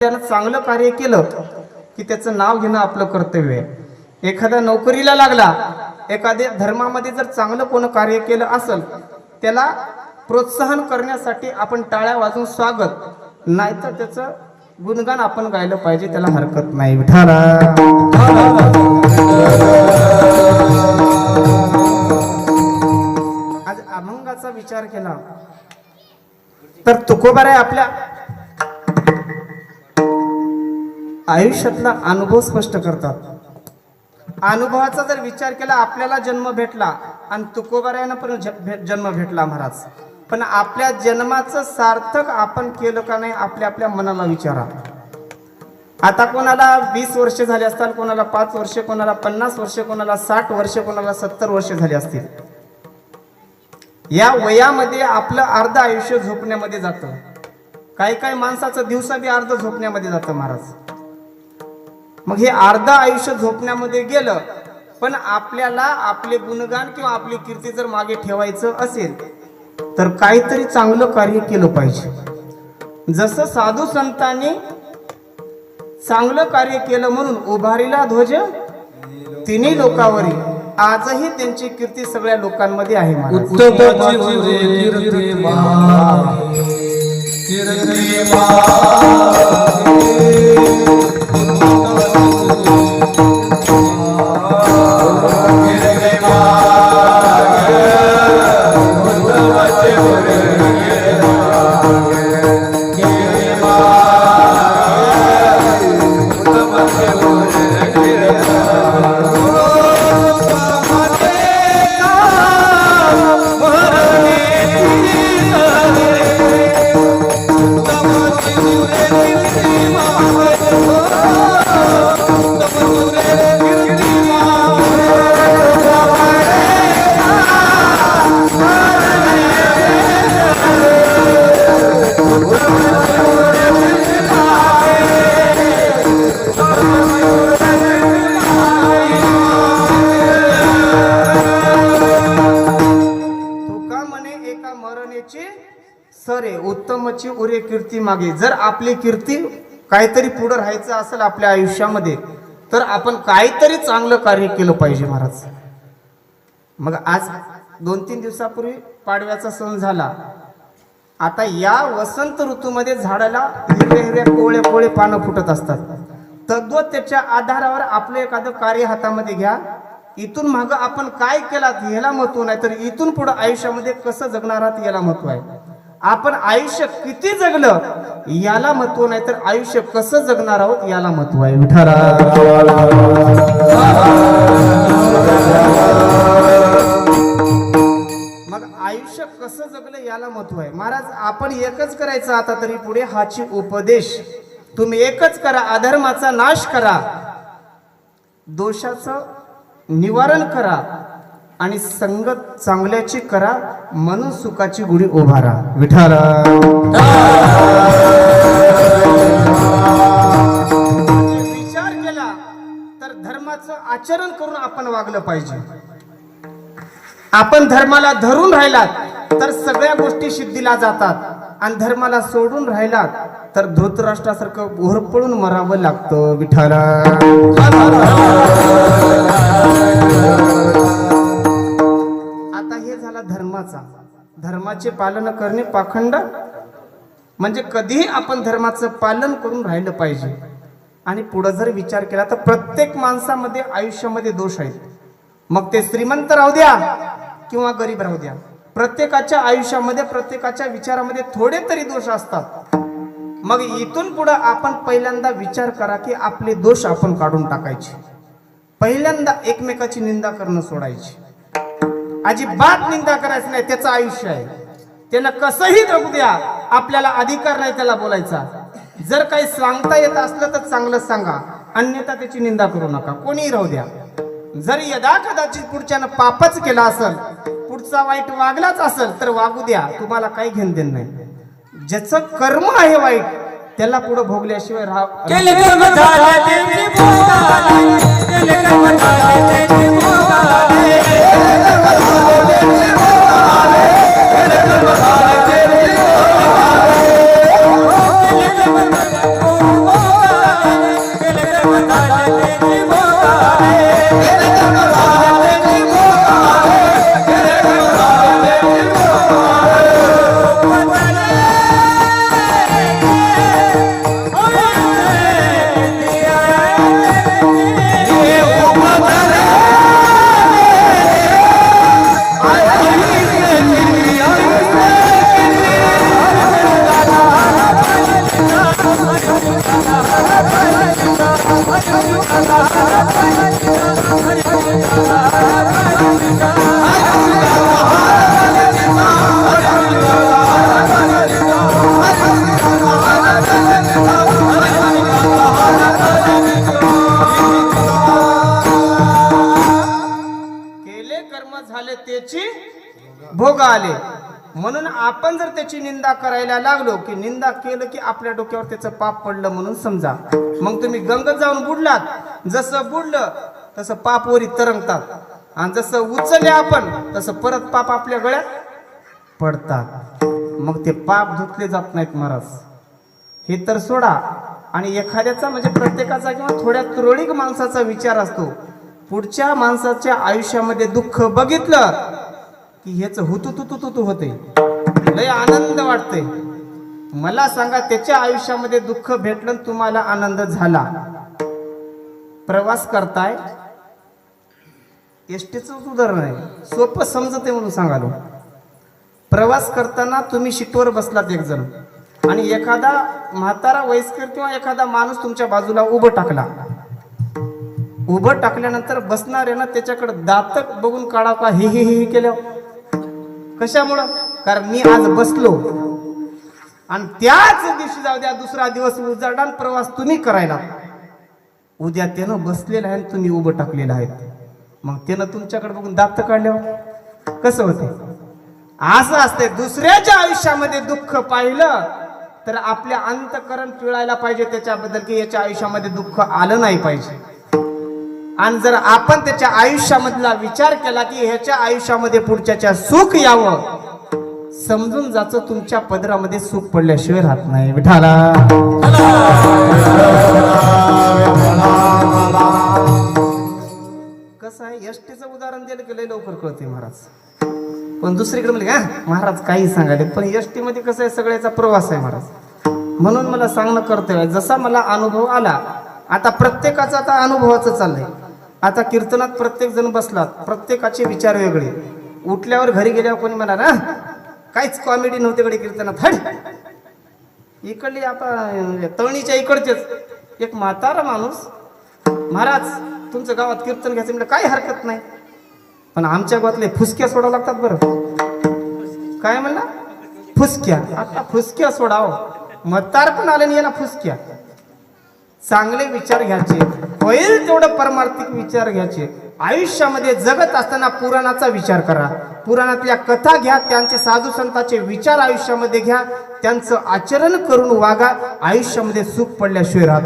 त्यानं चांगलं कार्य केलं की त्याचं नाव घेणं आपलं कर्तव्य आहे. एखादा नोकरीला लागला एखाद्या धर्मामध्ये जर चांगलं कोण कार्य केलं असेल त्याला प्रोत्साहन करण्यासाठी आपण टाळ्या वाजून स्वागत नाहीतर त्याचं गुणगान आपण गायलं पाहिजे त्याला हरकत नाही. आज अभंगाचा विचार केला. तर तुकोबाराय आपल्या आयुष्यातला अनुभव स्पष्ट करतात. अनुभवाचा जर विचार केला आपल्याला जन्म भेटला आणि तुकोबारायनं पण ज- भे- जन्म भेटला महाराज. पण आपल्या जन्माचं सार्थक आपण केलं का नाही आपल्या आपल्या मनाला विचारा. आता कोणाला वीस वर्षे झाले असतात कोणाला पाच वर्षे कोणाला पन्नास वर्ष कोणाला साठ वर्ष कोणाला सत्तर वर्ष झाले असतील. या वयामध्ये आपलं अर्ध आयुष्य झोपण्यामध्ये जातं. काही काही माणसाचं दिवसा बी अर्ध झोपण्यामध्ये जातं महाराज. मग हे अर्ध आयुष्य झोपण्यामध्ये गेलं पण आपल्याला आपले गुणगान किंवा आपली कीर्ती जर मागे ठेवायचं असेल तर काहीतरी चांगलं कार्य केलं पाहिजे. जसं साधू संतांनी चांगलं कार्य केलं म्हणून उभारीला ध्वज तिन्ही लोकांवरी. आजही त्यांची कीर्ती सगळ्या लोकांमध्ये आहे कीर्ती का एका सरे उत्तमची उरे कीर्ती मागे. जर आपली कीर्ती काहीतरी पुढे राहायचं असेल आपल्या आयुष्यामध्ये तर आपण काहीतरी चांगलं कार्य केलं पाहिजे महाराज. मग आज दोन तीन दिवसापूर्वी पाडव्याचा सण झाला. आता या वसंत ऋतूमध्ये झाडाला हिरव्या हिरव्या कोवळे कोवळे पानं फुटत असतात. तद्वत त्याच्या आधारावर आपलं एखादं कार्य हातामध्ये घ्या. इथून मागं आपण काय केलात याला महत्त्व नाही तर इथून पुढं आयुष्यामध्ये कसं जगणार आहात याला महत्त्व आहे. आपण आयुष्य किती जगलं याला महत्त्व नाही तर आयुष्य कसं जगणार आहोत याला महत्त्व आहे. विठारा मग आयुष्य कसं जगलं याला महत्त्व आहे. महाराज आपण एकच करायचं आता तरी पुढे हाची उपदेश. तुम्ही एकच करा अधर्माचा नाश करा. दोषाचं निवारण करा आणि संगत चांगल्याची करा म्हणून सुखाची गुढी उभारा. विठारा विचार केला तर धर्माचं आचरण करून आपण वागलं पाहिजे. आपण धर्माला धरून राहिलात तर सगळ्या गोष्टी सिद्धीला जातात. आणि धर्माला सोडून राहिलात तर धृतराष्ट्रासारखं घोरपळून मरावं लागतं विठाला आता हे झाला धर्माचा. धर्माचे पालन करणे पाखंड. म्हणजे कधीही आपण धर्माचं पालन करून राहिलं पाहिजे. आणि पुढं जर विचार केला तर प्रत्येक माणसामध्ये आयुष्यामध्ये दोष आहेत. मग ते श्रीमंत राहू द्या किंवा गरीब राहू द्या. प्रत्येकाच्या आयुष्यामध्ये प्रत्येकाच्या विचारामध्ये थोडे तरी दोष असतात. मग इथून पुढं आपण पहिल्यांदा विचार करा की आपले दोष आपण काढून टाकायचे. पहिल्यांदा एकमेकाची निंदा करणं सोडायची. अजिबात निंदा करायची नाही त्याचं आयुष्य आहे. त्यानं कसंही जगू द्या आपल्याला अधिकार नाही त्याला बोलायचा. जर काही सांगता येत असलं तर चांगलं सांगा अन्यथा त्याची निंदा करू नका. कोणीही राहू द्या. जर यदा कदाचित पुढच्यानं पापच केला असेल पुढचा वाईट वागलाच असेल तर वागू द्या. तुम्हाला काही घेणं देणं नाही. ज्याचं कर्म आहे वाईट त्याला पुढे भोगल्याशिवाय राहा कर्म कर्म झाले त्याची भोग आले. म्हणून आपण जर त्याची निंदा करायला लागलो की निंदा केलं की आपल्या डोक्यावर त्याचं पाप पडलं म्हणून समजा. मग तुम्ही गंगत जाऊन बुडलात. जसं बुडलं तसं पाप वरी तरंगतात. आणि जसं उचलले आपण तसं परत पाप आपल्या गळ्यात पडतात. मग ते पाप धुतले जात नाहीत महाराज. हे तर सोडा. आणि एखाद्याचा म्हणजे प्रत्येकाचा किंवा थोड्या तुरळीक माणसाचा विचार असतो. पुढच्या माणसाच्या आयुष्यामध्ये दुःख बघितलं की ह्याच हुतू तू तू होते. लय आनंद वाटते मला सांगा त्याच्या आयुष्यामध्ये दुःख भेटलं आणि तुम्हाला आनंद झाला? प्रवास करताय. एसटीच उदाहरण आहे. सोपं समजते म्हणून सांगालो. प्रवास करताना तुम्ही शिटवर बसलात एक जण आणि एखादा म्हातारा वयस्कर किंवा एखादा माणूस तुमच्या बाजूला उभं टाकला. उभं टाकल्यानंतर बसणाऱ्यानं त्याच्याकडे दातक बघून काढा का? हे हे ही केलं कशामुळं? कारण मी आज बसलो. आणि त्याच दिवशी जाऊ द्या दुसरा दिवस उजाडान प्रवास तुम्ही करायला. उद्या त्यानं बसलेलं आहे आणि तुम्ही उभं टाकलेलं आहे. मग त्यानं तुमच्याकडे बघून दात काढल्यावर कसं होते? असं असते दुसऱ्याच्या आयुष्यामध्ये दुःख पाहिलं तर आपल्या अंतकरण पिळायला पाहिजे त्याच्याबद्दल की याच्या आयुष्यामध्ये दुःख आलं नाही पाहिजे. आणि जर आपण त्याच्या आयुष्यामधला विचार केला की ह्याच्या आयुष्यामध्ये पुढच्याच्या सुख यावं समजून जाचं तुमच्या पदरामध्ये सुख पडल्याशिवाय राहत नाही. विठाला कसं आहे एसटीचं उदाहरण दिलं की लय लवकर कळते महाराज. पण दुसरीकडे म्हणजे का महाराज काही सांगायले. पण एसटी मध्ये कसं आहे सगळ्याचा प्रवास आहे महाराज. म्हणून मला सांगणं कर्तव्य आहे जसा मला अनुभव आला आता प्रत्येकाचा आता अनुभवाचं चाललंय. आता कीर्तनात प्रत्येक जण बसलात प्रत्येकाचे विचार वेगळे. उठल्यावर घरी गेल्यावर कोणी म्हणा ना काहीच कॉमेडी नव्हते कडे कीर्तनात हड इकडली आता तळणीच्या इकडचेच. एक म्हातारा माणूस महाराज तुमच्या गावात कीर्तन घ्यायचं म्हणजे काही हरकत नाही. पण आमच्या गावातले फुसक्या सोडावं लागतात बरं. काय म्हणला? फुसक्या. आता फुसक्या सोडावं. मतार पण आले नाही याला फुसक्या. चांगले विचार घ्यायचे. होईल तेवढं परमार्थिक विचार घ्यायचे. आयुष्यामध्ये जगत असताना पुराणाचा विचार करा. पुराणातल्या कथा घ्या त्यांचे साधू संतांचे विचार आयुष्यामध्ये घ्या त्यांचं आचरण करून वागा आयुष्यामध्ये सुख पडल्याशिवाय राहत